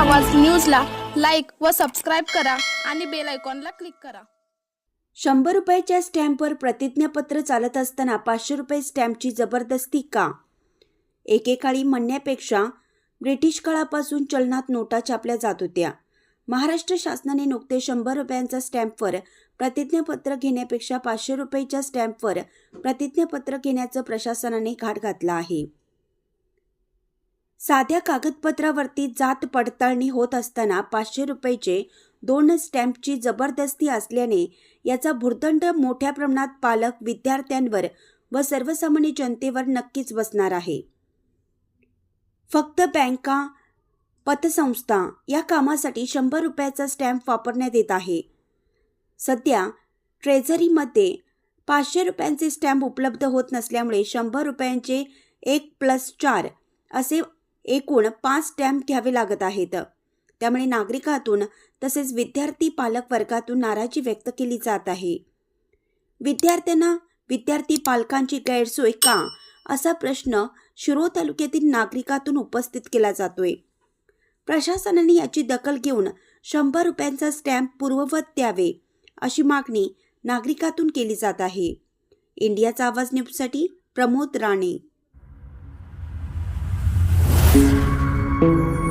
आवाज न्यूजला लाईक व सबस्क्राईब करा आणि बेल आयकॉनला क्लिक करा. शंभर रुपयाच्या स्टॅम्पवर प्रतिज्ञापत्र चालत असताना पाचशे रुपये स्टॅम्पची जबरदस्ती का? एकेकाळी म्हणण्यापेक्षा ब्रिटिश काळापासून चलनात नोटा छापल्या जात होत्या. महाराष्ट्र शासनाने नुकते शंभर रुपयांचा स्टॅम्पवर प्रतिज्ञापत्र घेण्यापेक्षा पाचशे रुपयाच्या स्टॅम्पवर प्रतिज्ञापत्र घेण्याचं प्रशासनाने घाट घातला आहे. साध्या कागदपत्रावरती जात पडताळणी होत असताना पाचशे रुपयाचे दोन स्टॅम्पची जबरदस्ती असल्याने याचा भुर्दंड मोठ्या प्रमाणात पालक विद्यार्थ्यांवर व सर्वसामान्य जनतेवर नक्कीच बसणार आहे. फक्त बँका पतसंस्था या कामासाठी शंभर रुपयाचा स्टॅम्प वापरण्यात येत आहे. सध्या ट्रेझरीमध्ये पाचशे रुपयांचे स्टॅम्प उपलब्ध होत नसल्यामुळे शंभर रुपयांचे एक प्लस चार असे एकूण पाच स्टॅम्प घ्यावे लागत आहेत. त्यामुळे नागरिकातून तसेच विद्यार्थी पालक वर्गातून नाराजी व्यक्त केली जात आहे. विद्यार्थ्यांना विद्यार्थी पालकांची गैरसोय का? असा प्रश्न शिरो तालुक्यातील नागरिकातून उपस्थित केला जातोय. प्रशासनाने याची दखल घेऊन शंभर रुपयांचा स्टॅम्प पूर्ववत द्यावे अशी मागणी नागरिकातून केली जात आहे. इंडियाचा आवाज न्यूजसाठी प्रमोद राणे. Thank you.